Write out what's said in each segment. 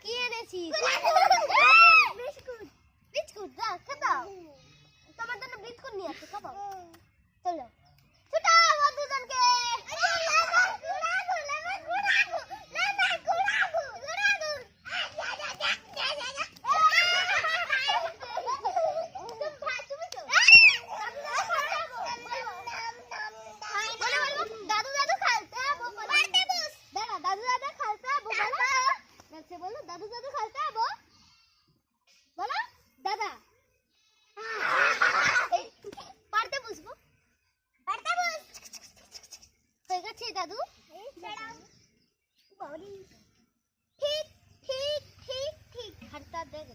quién es? দাদু ঠিক ঠিক ঠিক ঠিক হাতটা দেখ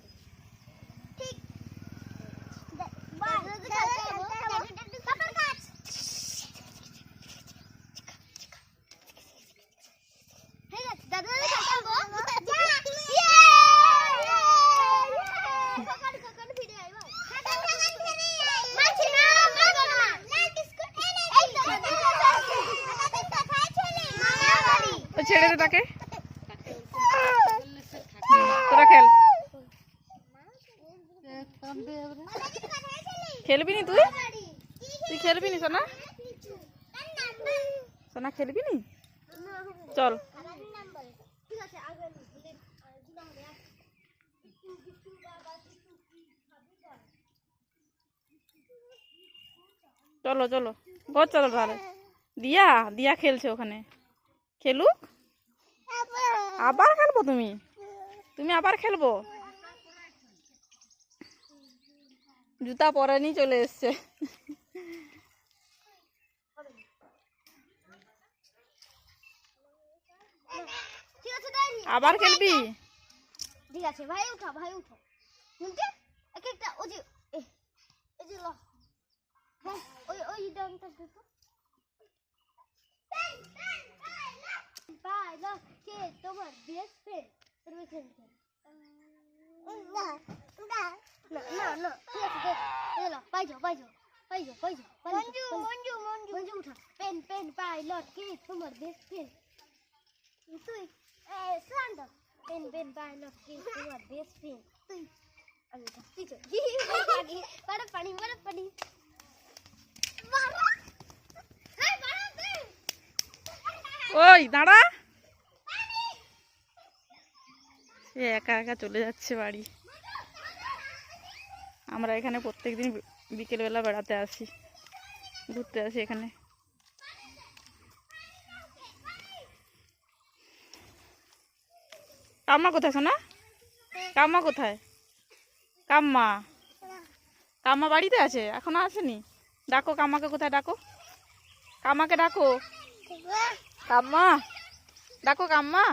তাকে? তোরা খেল। খেলবি নি তুই? তুই খেলবি নি, সোনা? সোনা, খেলবি নি? চল। চলো চলো। ঘর চলো তাহলে। দিয়া দিয়া খেলছে ওখানে। খেলুক। আবার খেলব তুমি? তুমি আবার খেলব? জুতা পরেনি চলে এসছে। আবার খেলবি? ঠিক আছে, ভাই উঠো ভাই উঠো। শুনতে এক একটা, ওই যে এই যে ল। হ্যাঁ ওই ওই ডানটা দেখো বাই ল কে তোমার বেস্ট ফ্রেন্ড তুমি খেলতে না না না না ঠিক আছে দেখ এই ল পাই যাও পাই যাও পাই যাও পাই যাও মঞ্জু মঞ্জু মঞ্জু মঞ্জু উঠা পেন পেন পাই ল কে তোমার বেস্ট ফ্রেন্ড তুই এ শান্ত পেন পেন পাই ল কে তোমার বেস্ট ফ্রেন্ড তুই আমি তো তুই চল পানি বড় পানি বড় পানি বাবা হ্যাঁ বাবা তুই ওই দাঁড়া এ একা একা চলে যাচ্ছে বাড়ি। আমরা এখানে প্রত্যেকদিন বি- বিকেলবেলা বেড়াতে আসি, ঘুরতে আসি এখানে। কাম্মা কোথায় শোনা কাম্মা কোথায়? কাম্মা। কাম্মা বাড়িতে আছে? এখনও আসেনি? ডাকো কাম্মাকে কোথায় ডাকো? কাম্মাকে ডাকো। কাম্মা। ডাকো কাম্মা।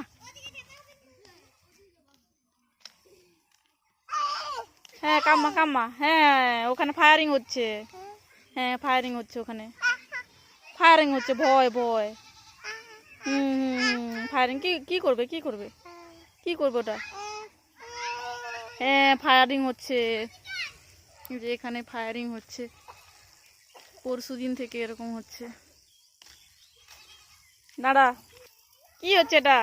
হ্যাঁ কাম্মা কাম্মা। হ্যাঁ ওখানে ফায়ারিং হচ্ছে। হ্যাঁ ফায়ারিং হচ্ছে ওখানে। ফায়ারিং হচ্ছে, ভয় ভয়। হুম হুম ফায়ারিং কি কি করবে কি করবে? কি করবে ওটা? হ্যাঁ ফায়ারিং হচ্ছে। যে এখানে ফায়ারিং হচ্ছে। পরশু দিন থেকে এরকম হচ্ছে। দাঁড়া, কি হচ্ছে এটা?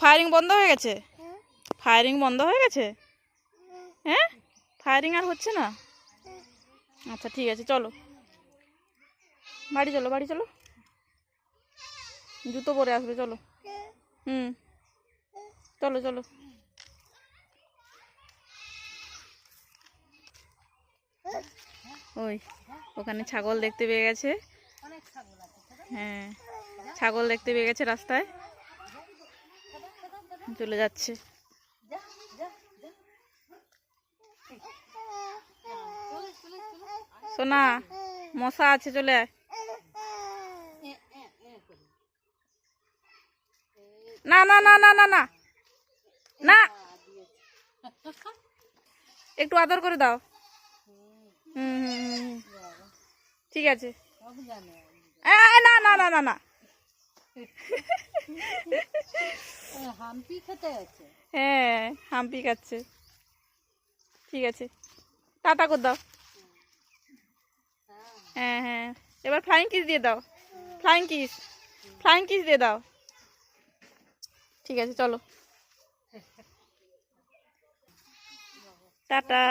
ফায়ারিং বন্ধ হয়ে গেছে? ফায়ারিং বন্ধ হয়ে গেছে? হ্যাঁ? ফায়ারিং আর হচ্ছে না? আচ্ছা ঠিক আছে, চলো। বাড়ি চলো বাড়ি চলো। জুতো পরে আসবে, চলো। হুম। চলো চলো। ওই, ওখানে ছাগল দেখতে পেয়ে গেছে। হ্যাঁ ছাগল দেখতে পেয়ে গেছে রাস্তায়। চলে যাচ্ছে। সোনা, মশা আছে, চলে না না না না না না। না। একটু আদর করে দাও। হুম। ঠিক আছে। না না না না না। হাম্পি খেতে আছে? হ্যাঁ হাম্পি খাচ্ছে। ঠিক আছে। টাটা করে দাও। হ্যাঁ হ্যাঁ। এবার ফ্লাইং কিস দিয়ে দাও। ফ্লাইং কিস ফ্লাইং কিস দিয়ে দাও। ঠিক আছে চলো। টাটা।